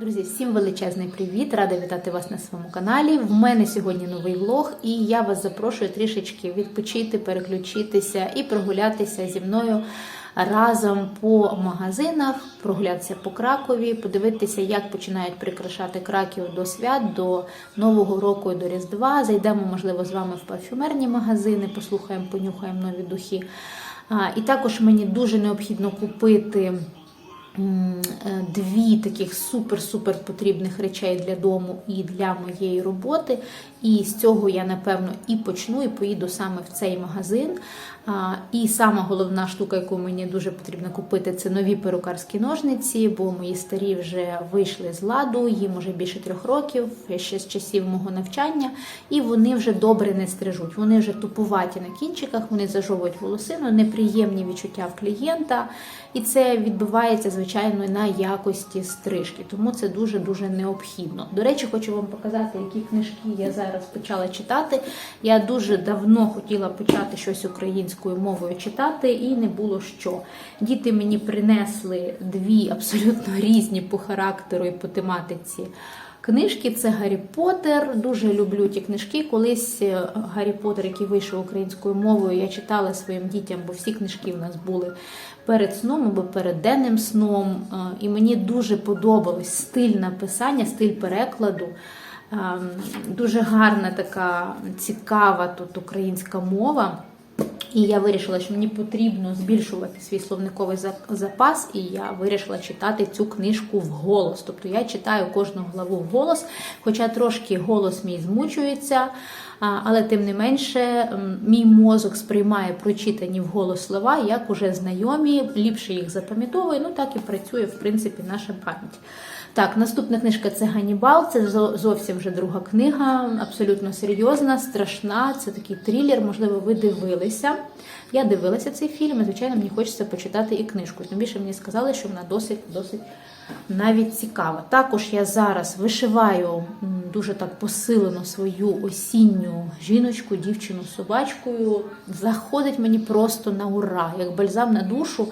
Друзі, всім величезний привіт! Рада вітати вас на своєму каналі. В мене сьогодні новий влог, і я вас запрошую трішечки відпочити, переключитися і прогулятися зі мною разом по магазинах, прогулятися по Кракові, подивитися, як починають прикрашати Краків до свят, до Нового року і до Різдва. Зайдемо, можливо, з вами в парфюмерні магазини, послухаємо, понюхаємо нові духи. І також мені дуже необхідно купити. Е, дві таких супер-супер потрібних речей для дому і для моєї роботи. І з цього я напевно і почну, і поїду саме в цей магазин. І сама головна штука, яку мені дуже потрібно купити, це нові перукарські ножниці, бо мої старі вже вийшли з ладу, їм вже більше трьох років, ще з часів мого навчання, і вони вже добре не стрижуть. Вони вже тупуваті на кінчиках, вони зажовують волосину, неприємні відчуття в клієнта. І це відбувається, звичайно, на якості стрижки, тому це дуже-дуже необхідно. До речі, хочу вам показати, які книжки я зараз почала читати. Я дуже давно хотіла почати щось українською мовою читати, і не було що. Діти мені принесли дві абсолютно різні по характеру і по тематиці. Книжки це Гаррі Поттер. Дуже люблю ті книжки. Колись е, Гаррі Поттер, який вийшов українською мовою, я читала своїм дітям, бо всі книжки в нас були перед сном або перед денним сном. Е, І мені дуже подобалось стиль написання, стиль перекладу. Ем, Дуже гарна така цікава тут українська мова. І я вирішила, що мені потрібно збільшувати свій словниковий запас, і я вирішила читати цю книжку вголос. Тобто я читаю кожну главу вголос, хоча трошки голос мій змучується, але тим не менше мій мозок сприймає прочитані вголос слова як уже знайомі, ліпше їх запам'ятовує, ну так і працює в принципі наша пам'ять. Так, наступна книжка це Ганібал. Це зовсім вже друга книга, абсолютно серйозна, страшна. Це такий трилер. Можливо, ви дивилися. Я дивилася цей фільм, і звичайно, мені хочеться почитати і книжку. Тим більше мені сказали, що вона досить досить навіть цікава. Також я зараз вишиваю дуже так посилено свою осінню жіночку, дівчину собачкою. Заходить мені просто на ура, як бальзам на душу.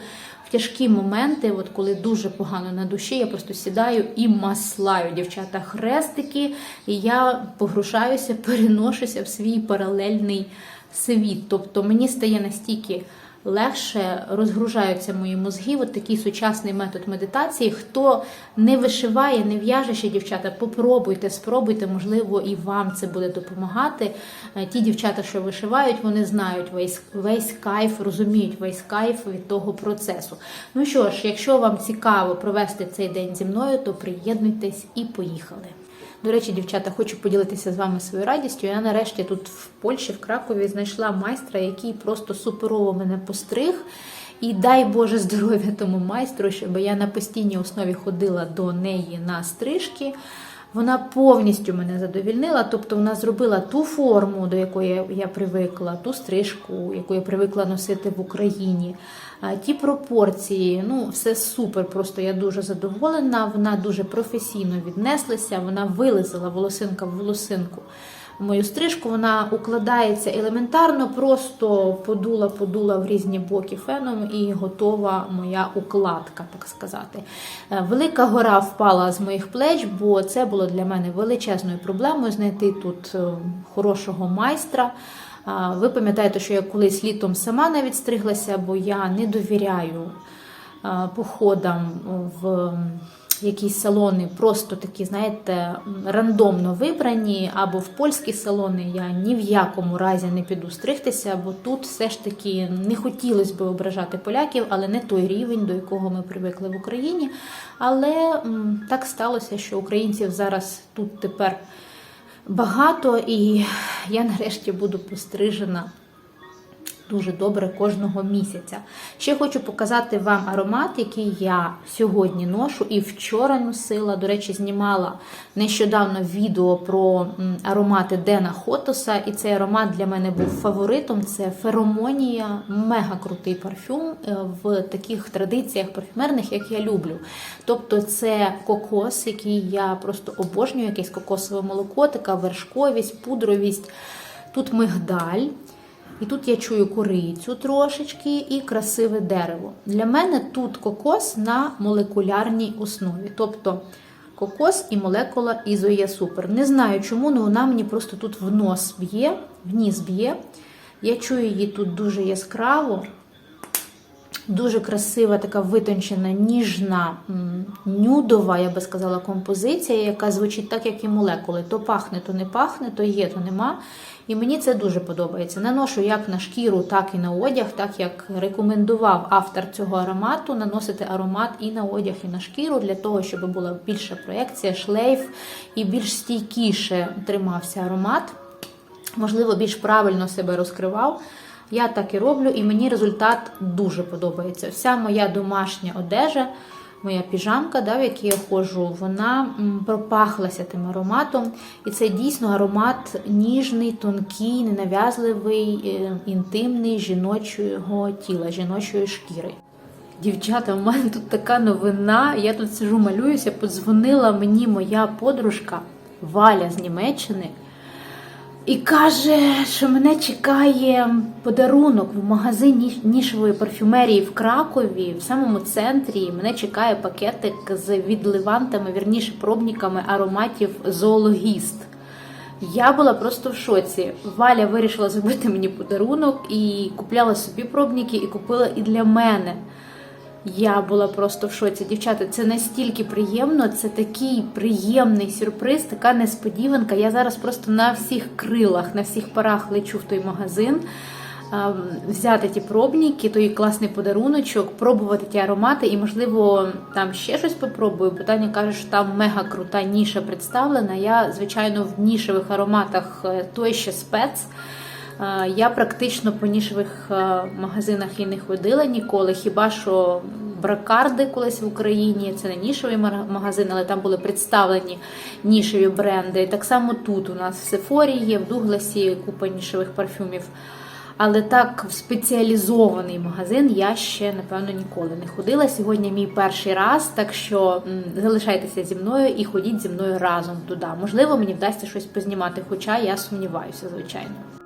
Тяжкі моменти, от коли дуже погано на душі, я просто сідаю і маслаю дівчата хрестики, і я погрушаюся, переношуся в свій паралельний світ. Тобто мені стає настільки легше розгружаються мої мозги. От такий сучасний метод медитації. Хто не вишиває, не в'яже ще дівчата, попробуйте, спробуйте, можливо, і вам це буде допомагати. Е, Ті дівчата, що вишивають, вони знають весь, весь кайф, розуміють весь кайф від того процесу. Ну що ж, якщо вам цікаво провести цей день зі мною, то приєднуйтесь і поїхали. До речі, дівчата, хочу поділитися з вами своєю радістю. Я нарешті тут в Польщі, в Кракові, знайшла майстра, який просто суперово мене постриг. І дай Боже здоров'я тому майстру, щоб я на постійній основі ходила до неї на стрижки. Вона повністю мене задовільнила, тобто вона зробила ту форму, до якої я привикла, ту стрижку, яку я привикла носити в Україні, ті пропорції. Ну, все супер. Просто я дуже задоволена. Вона дуже професійно віднеслася. Вона вилизала волосинка в волосинку. Мою стрижку вона укладається елементарно, просто подула, подула в різні боки феном і готова моя укладка, так сказати. Е, Велика гора впала з моїх плеч, бо це було для мене величезною проблемою знайти тут е, хорошого майстра. Ви пам'ятаєте, що я колись літом сама навіть стриглася, бо я не довіряю походам в якісь салони, просто такі, знаєте, рандомно вибрані, або в польські салони я ні в якому разі не піду стригтися, бо тут все ж таки не хотілося б ображати поляків, але не той рівень, до якого ми привикли в Україні. Але так сталося, що українців зараз тут тепер багато, і я нарешті буду пострижена дуже добре кожного місяця. Ще хочу показати вам аромат, який я сьогодні ношу і вчора носила. До речі, знімала нещодавно відео про аромати Дена Хотоса, і цей аромат для мене був фаворитом. Це феромонія, мега крутий парфюм е, в таких традиціях парфюмерних, як я люблю. Тобто, це кокос, який я просто обожнюю, якесь кокосове молоко, така вершковість, пудровість. Тут мигдаль. І тут я чую корицю трошечки і красиве дерево. Для мене тут кокос на молекулярній основі. Тобто кокос і молекула Ізоє Супер. Не знаю чому, але вона мені просто тут в нос б'є, в ніс б'є. Я чую її тут дуже яскраво. Дуже красива, така витончена, ніжна, нюдова, я би сказала, композиція, яка звучить так, як і молекули. То пахне, то не пахне, то є, то нема. І мені це дуже подобається. Наношу як на шкіру, так і на одяг, так як рекомендував автор цього аромату, наносити аромат і на одяг, і на шкіру, для того, щоб була більша проекція, шлейф і більш стійкіше тримався аромат. Можливо, більш правильно себе розкривав. Я так і роблю, і мені результат дуже подобається. Вся моя домашня одежа, моя піжамка, да, в якій я ходжу, вона пропахлася тим ароматом. І це дійсно аромат ніжний, тонкий, ненав'язливий, е, інтимний жіночого тіла, жіночої шкіри. Дівчата, у мене тут така новина. Я тут сижу, малююся. Подзвонила мені моя подружка Валя з Німеччини. І каже, що мене чекає подарунок в магазині нішевої парфюмерії в Кракові, в самому центрі. Мене чекає пакетик з відливантами, вірніше пробниками ароматів зоологіст. Я була просто в шоці. Валя вирішила зробити мені подарунок і купляла собі пробники, і купила і для мене. Я була просто в шоці. Дівчата, це настільки приємно, це такий приємний сюрприз, така несподіванка. Я зараз просто на всіх крилах, на всіх парах лечу в той магазин. ем, Взяти ті пробники, той класний подаруночок, пробувати ті аромати, і, можливо, там ще щось попробую. Бо Таня каже, що там мега крута ніша представлена. Я, звичайно, в нішевих ароматах е, той ще спец. Я практично по нішевих е, магазинах і не ходила ніколи. Хіба що бракарди колись в Україні, це не нішевий магазин, але там були представлені нішеві бренди. Так само тут у нас в Сефорі є, в Дугласі купа нішевих парфюмів. Але так в спеціалізований магазин я ще напевно ніколи не ходила. Сьогодні мій перший раз, так що залишайтеся зі мною і ходіть зі мною разом туди. Можливо, мені вдасться щось познімати, хоча я сумніваюся, звичайно.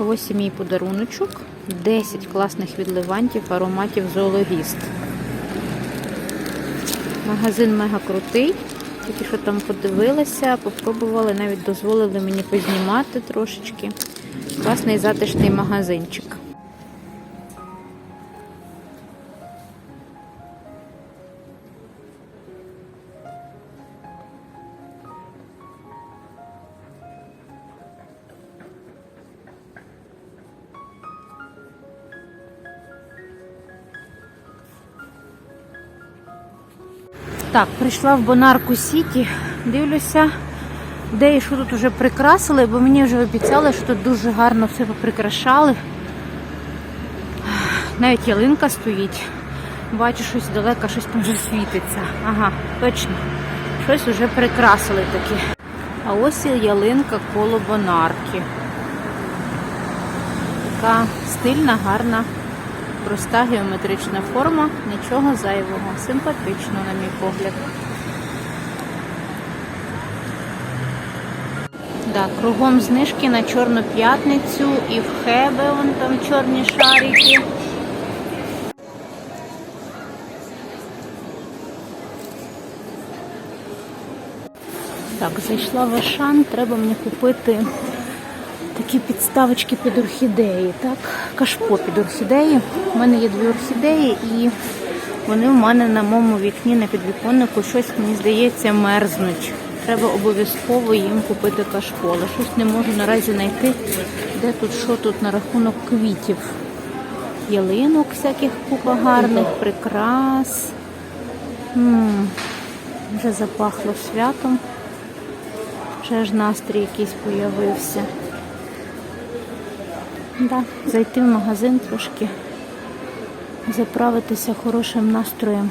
Ось мій подаруночок. 10 класних відливантів ароматів зоологіст. Магазин мега крутий. Тільки що там подивилася, попробували, навіть дозволили мені познімати трошечки. Класний затишний магазинчик. Так, прийшла в Бонарку Сіті, дивлюся, де і що тут вже прикрасили, бо мені вже обіцяли, що тут дуже гарно все поприкрашали. Навіть ялинка стоїть. Бачу, щось далеко, щось там вже світиться. Ага, точно. Щось вже прикрасили таке. А ось і ялинка коло Бонарки. Така стильна, гарна, проста геометрична форма, нічого зайвого. Симпатично, на мій погляд. Да, кругом знижки на Чорну п'ятницю і в Хебе вон там чорні шарики. Так, зайшла в Ашан, треба мені купити такі підставочки під орхідеї, так? Кашпо під орхідеї. У мене є дві орхідеї і вони в мене на моєму вікні на підвіконнику щось, мені здається, мерзнуть. Треба обов'язково їм купити кашпо. Але щось не можу наразі знайти, де тут що тут на рахунок квітів. Ялинок всяких купа гарних, прикрас. М, Вже запахло святом. Вже ж настрій якийсь появився. Да, зайти в магазин трошки, заправитися хорошим настроєм.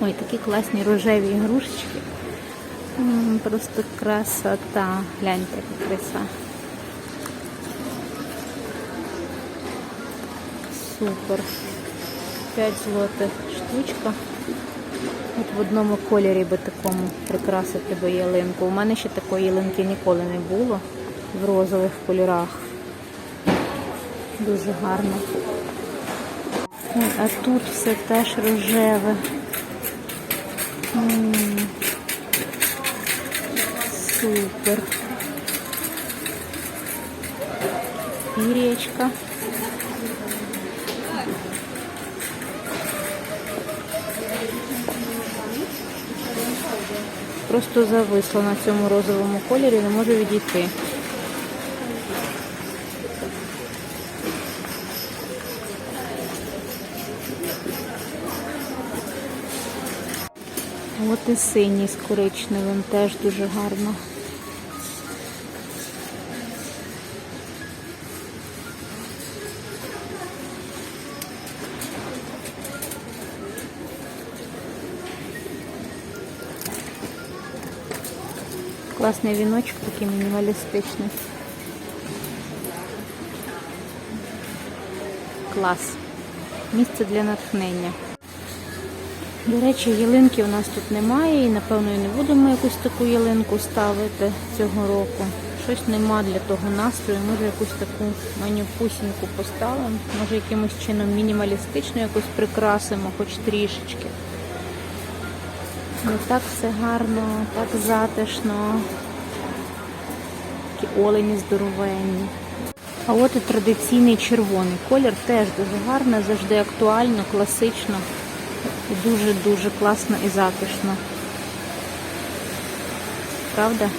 Ой, такі класні рожеві ігрушечки. Просто красота. Гляньте, яка краса. Супер. 5 злотих штучка. От в одному кольорі би такому прикрасити би ялинку. У мене ще такої ялинки ніколи не було в розових кольорах. Дуже гарно. Ой, а тут все теж рожеве. Супер. Пір'ячка. Просто зависла на цьому розовому кольорі, не можу відійти. І синій з коричневим теж дуже гарно. Класний віночок, такий мінімалістичний. Клас. Місце для натхнення. До речі, ялинки у нас тут немає і, напевно, і не будемо якусь таку ялинку ставити цього року. Щось нема для того настрою. Може якусь таку манюпусіньку поставимо. Може якимось чином мінімалістично якось прикрасимо, хоч трішечки. Ну так все гарно, так затишно. Такі олені здоровенні. А от і традиційний червоний колір теж дуже гарно, завжди актуально, класично. І дуже-дуже класно і затишно. Правда?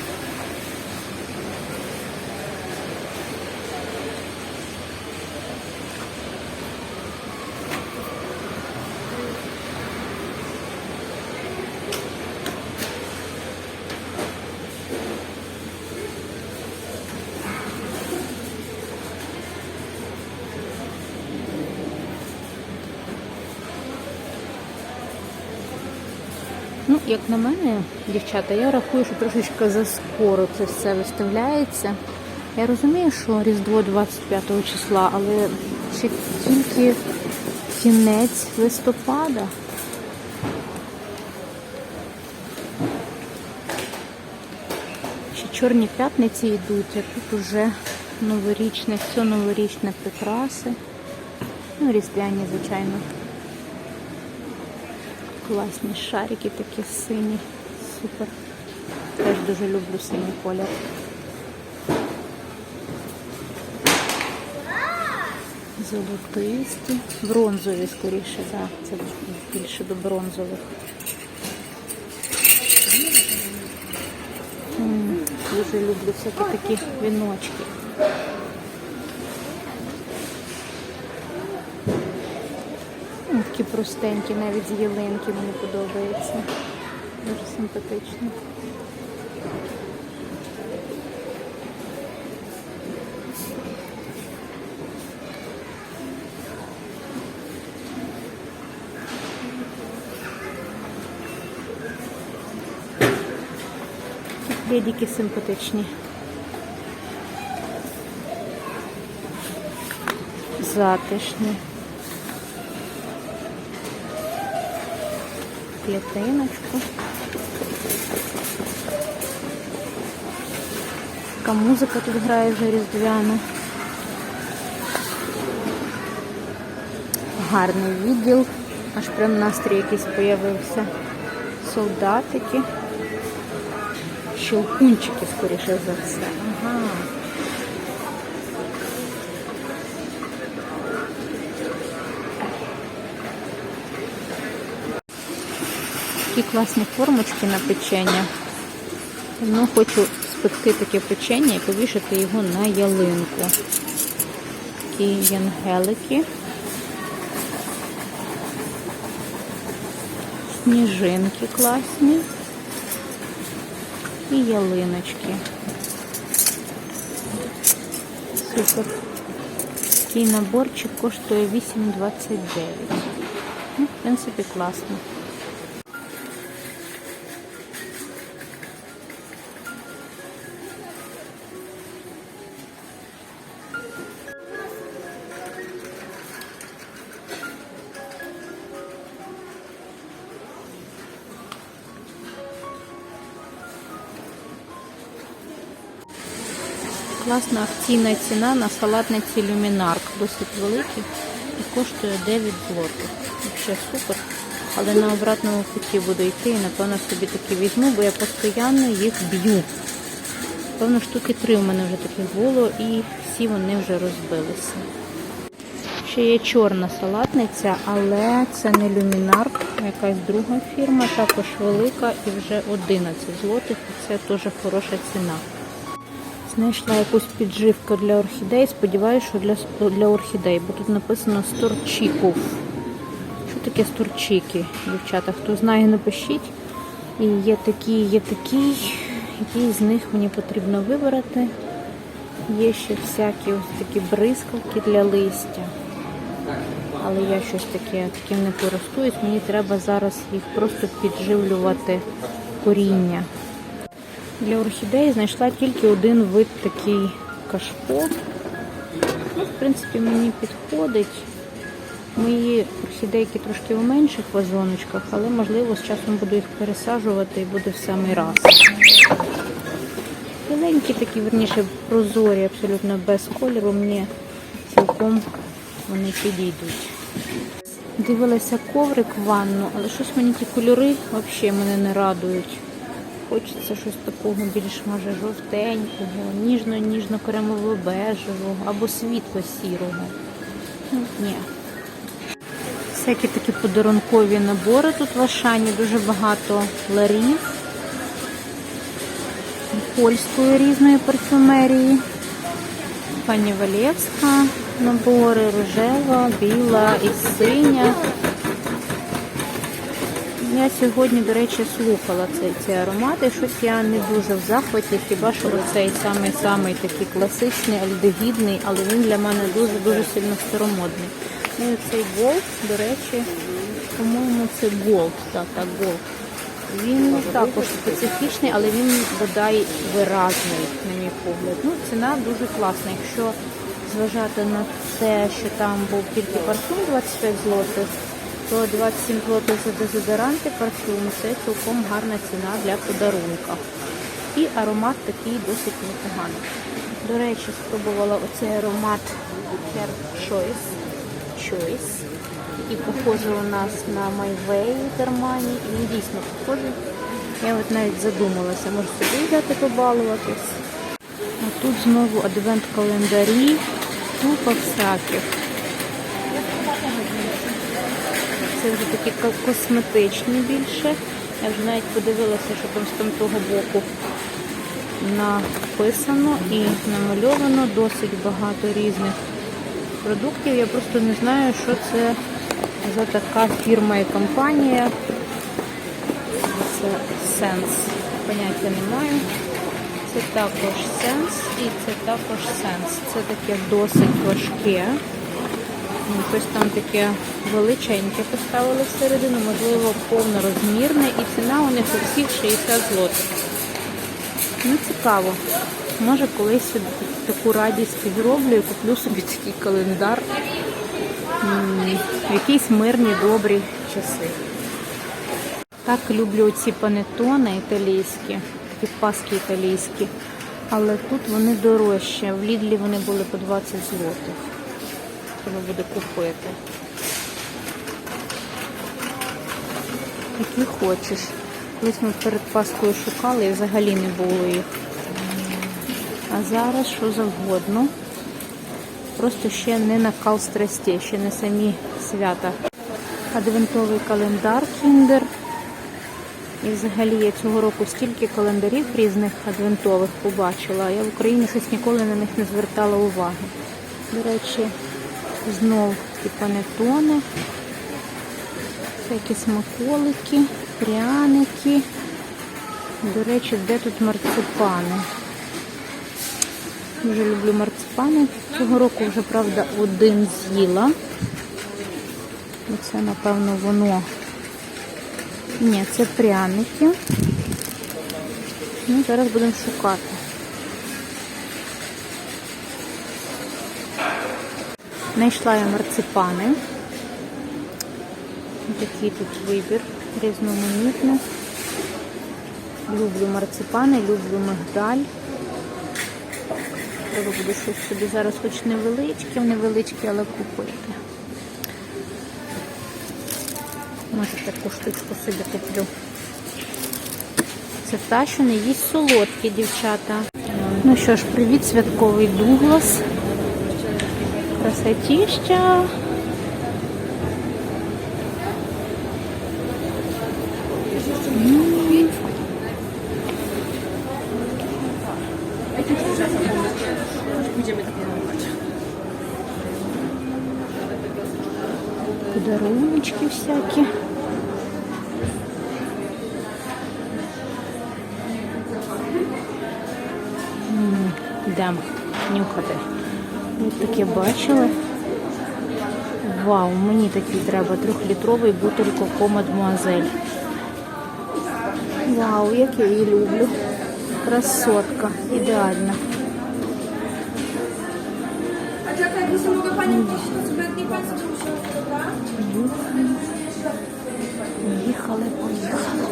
Ну, як на мене, дівчата, я рахую, що трошечки заскоро це все виставляється. Я розумію, що Різдво 25 числа, але ще тільки кінець листопада. Ще чорні п'ятниці йдуть, а тут уже новорічне, все новорічне прикраси. Ну, різдвяні, звичайно. Класні шарики такі сині. Супер. Теж дуже люблю синій колір. Золотисті. Бронзові, скоріше, так. Це більше до бронзових. Дуже люблю всякі такі віночки. Ну, Такі простенькі, навіть з ялинки мені подобається. Дуже симпатично. Ледики симпатичні. Затишні. Клітиночку. Така музика тут грає вже різдвяна. Гарний відділ. Аж прям настрій якийсь появився. Солдатики. щелкунчики, скоріше за все. Ага. Такі класні формочки на печення. Ну, хочу спекти таке печення і повішати його на ялинку. Такі янгелики. Сніжинки класні. І ялиночки. Супер. Такий наборчик коштує 8,29. Ну, в принципі, класно. Класна акційна ціна на салатниці люмінарк. Досить великий і коштує 9 злотих. Взагалі супер. Але на обратному путі буду йти і напевно собі такі візьму, бо я постійно їх б'ю. Певно, штуки три у мене вже таких було і всі вони вже розбилися. Ще є чорна салатниця, але це не люмінарк, а якась друга фірма, також велика і вже 11 злотих. І це теж хороша ціна. Знайшла якусь підживку для орхідей. Сподіваюся, що для, для орхідей, бо тут написано сторчіков. Що таке сторчики, дівчата? Хто знає, напишіть. І є такий, є такий, який з них мені потрібно вибрати. Є ще всякі ось такі бризкалки для листя. Але я щось таке таким не користуюсь. Мені треба зараз їх просто підживлювати коріння. Для орхідеї знайшла тільки один вид такий кашпо. Ну, в принципі, мені підходить. Мої орхідейки трошки в менших вазоночках, але можливо з часом буду їх пересаджувати і буде в самий раз. Біленькі такі, верніше, прозорі, абсолютно без кольору, мені цілком вони підійдуть. Дивилася коврик в ванну, але щось мені ті кольори взагалі мене не радують. Хочеться щось такого більш може жовтенького, ніжно-ніжно-кремово бежевого або світло-сірого. Ну, ні. Всякі такі подарункові набори тут в Ашані, дуже багато ларів, польської різної парфюмерії, пані Валєвська, набори рожева, біла і синя. Я сьогодні, до речі, слухала цей, цей аромат, і щось я не дуже в захваті, хіба що цей самий-самий такий класичний, альдегідний, але він для мене дуже-дуже сильно старомодний. Ну і цей Gold, до речі, по-моєму, це Gold, так, так, Gold. Він також специфічний, але він бодай виразний, на мій погляд. Ну, ціна дуже класна. Якщо зважати на те, що там був тільки парфум 25 злотих, то 27 злотих за дезодоранти парфюм це цілком гарна ціна для подарунка. І аромат такий досить непоганий. До речі, спробувала оцей аромат Hair Choice. Choice. І похоже у нас на Way від І він дійсно похожий. Я от навіть задумалася, може собі взяти побалуватись. А тут знову адвент-календарі, купа всяких. Це вже такі косметичні більше. Я вже навіть подивилася, що там з там того боку написано і намальовано досить багато різних продуктів. Я просто не знаю, що це за така фірма і компанія. Це Sense. Поняття не маю. Це також Sense і це також Sense. Це таке досить важке. Ну, Хтось там таке величеньке поставили всередину, можливо, повнорозмірне, і ціна у них у всіх 60 злотих. Ну, цікаво. Може, колись таку радість зроблю і куплю собі такий календар. В якісь мирні, добрі часи. Так люблю ці панетони італійські, такі паски італійські. Але тут вони дорожчі. В Лідлі вони були по 20 злотих. Треба буде купити. Які хочеш. Колись ми перед Паскою шукали і взагалі не було їх. А зараз що завгодно. Просто ще не накал страстей, ще не самі свята. Адвентовий календар Кіндер. І взагалі я цього року стільки календарів різних адвентових побачила, я в Україні щось ніколи на них не звертала уваги. До речі, знов ті панетони, всякі смаколики, пряники. До речі, де тут марципани? Дуже люблю марципани. Цього року вже, правда, один з'їла. І це, напевно, воно. Ні, це пряники. Ну, зараз будемо шукати. Знайшла я марципани. Такий тут вибір різноманітний. Люблю марципани, люблю мигдаль. Треба буде щось собі зараз хоч невеличке, невеличке, але купити. Може таку штучку собі куплю. Це та, що не їсть солодкі, дівчата. Ну що ж, привіт, святковий Дуглас. Красотіща. Вау, мені такий треба трьохлітровий бутиль коко мадмуазель. Вау, як я її люблю. Красотка, ідеальна. A czekaj, bo sobie mogę Panią prosić o zbytnie Państwo muszą, dobra? Їхали, поїхали.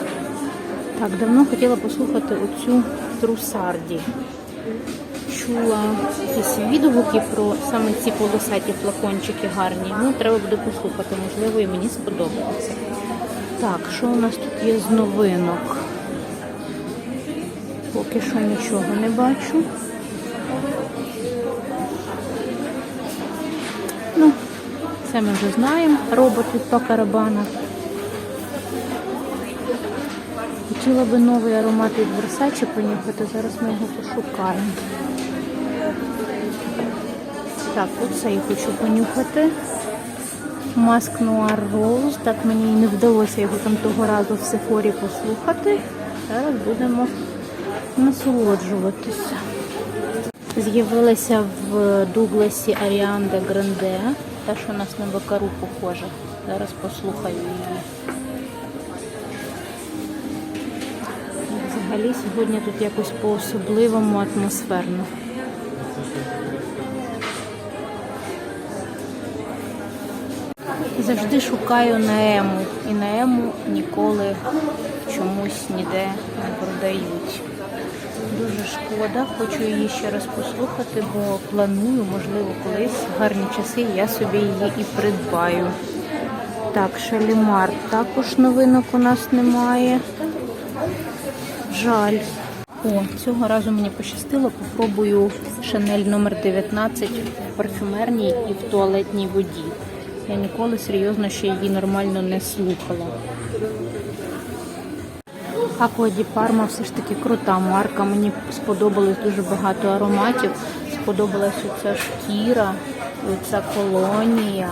Так, давно хотіла послухати оцю трусарді. Чула якісь відгуки про саме ці полосаті флакончики гарні. Ну, треба буде послухати, можливо, і мені сподобається. Так, що у нас тут є з новинок? Поки що нічого не бачу. Ну, це ми вже знаємо. Робот від Пакарабана. Хотіла би новий аромат від Versace понюхати, зараз ми його пошукаємо. Так, оцей хочу понюхати. Маск Noir Rose. Так мені не вдалося його там того разу в Сефорі послухати. Зараз будемо насолоджуватися. З'явилася в Дугласі Аріанда Гранде, та, що у нас на Бакару похожа. Зараз послухаю її. Взагалі сьогодні тут якось по-особливому атмосферно. Завжди шукаю Наему. І Наему ніколи чомусь ніде не продають. Дуже шкода, хочу її ще раз послухати, бо планую, можливо, колись в гарні часи я собі її і придбаю. Так, Шалімар також новинок у нас немає. Жаль. О, цього разу мені пощастило. Попробую Шанель номер 19 в парфюмерній і в туалетній воді. Я ніколи серйозно ще її нормально не слухала. Аква Ді Парма все ж таки крута марка. Мені сподобалось дуже багато ароматів. Сподобалась оця шкіра, оця колонія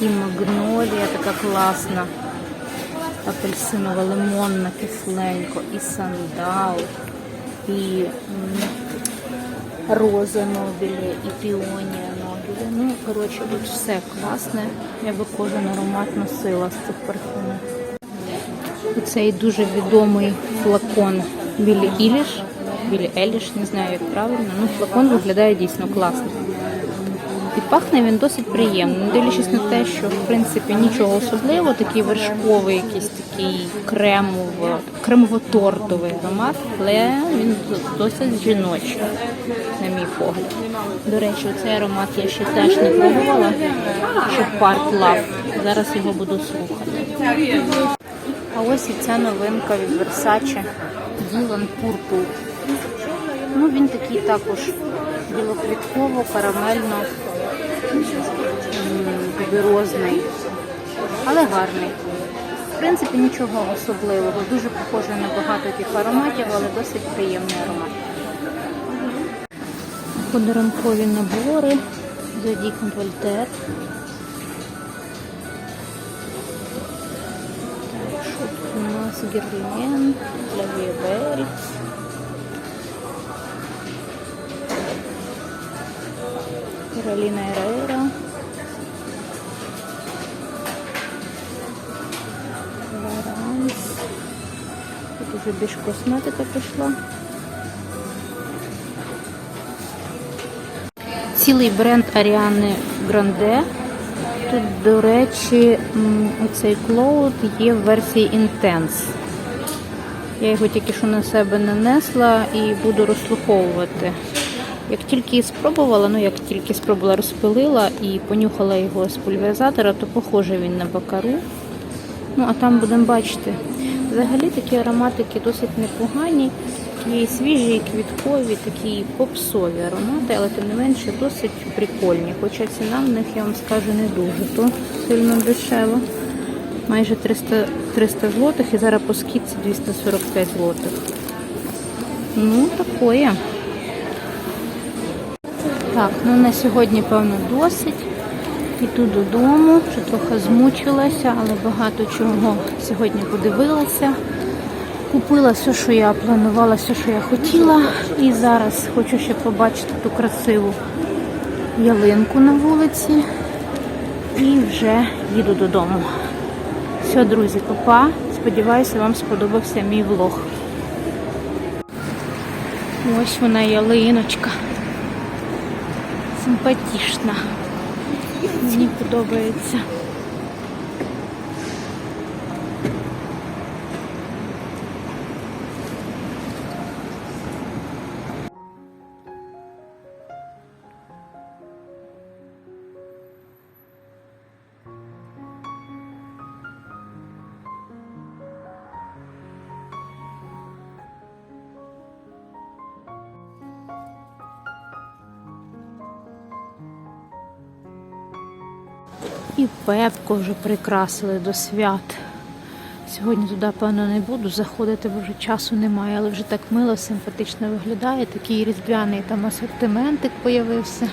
і магнолія така класна. Апельсинова, лимонна, кисленько, і сандал, і роза нобілі, і піонія нобілі. Ну, коротше, тут все класне. Я би кожен аромат носила з цих парфумів. Цей дуже відомий флакон Білі Іліш. Білі Еліш, не знаю, як правильно. Ну, флакон виглядає дійсно класно. І пахне він досить приємно. Дивлячись на те, що в принципі нічого особливого, такий вершковий, якийсь такий кремово, кремово-тортовий аромат, але він досить жіночий, на мій погляд. До речі, цей аромат я ще теж не пробувала, що Part Love. Зараз його буду слухати. А ось і ця новинка від Versace Dylan Purple. Ну, він такий також білоквітково, карамельно, м, але гарний. В принципі, нічого особливого. Дуже похоже на багато тих ароматів, але досить приємний аромат. Подарункові набори Зодік Вольтер. Так, що тут у нас Герлен, Лавіабель. Кароліна Ерера. Лоранс. Тут уже більш косметика пішла. Цілий бренд Аріани Гранде. Тут, до речі, оцей клоуд є в версії Intense. Я його тільки що на себе нанесла і буду розслуховувати. Як тільки спробувала, ну як тільки спробувала, розпилила і понюхала його з пульверизатора, то похоже він на бакару. Ну, а там будемо бачити. Взагалі такі ароматики досить непогані, такі свіжі, квіткові, такі попсові аромати, але тим не менше досить прикольні. Хоча ціна в них, я вам скажу, не дуже, то сильно дешево. Майже 300, 300 злотих і зараз по скидці 245 злотих. Ну, такое. Так, ну на сьогодні, певно, досить. Іду додому, вже трохи змучилася, але багато чого сьогодні подивилася. Купила все, що я планувала, все, що я хотіла. І зараз хочу ще побачити ту красиву ялинку на вулиці. І вже їду додому. Все, друзі, папа. Сподіваюся, вам сподобався мій влог. Ось вона ялиночка. Симпатична. Мені подобається. І пепку вже прикрасили до свят. Сьогодні туди, певно, не буду заходити, бо вже часу немає, але вже так мило, симпатично виглядає. Такий різдвяний там асортиментик появився.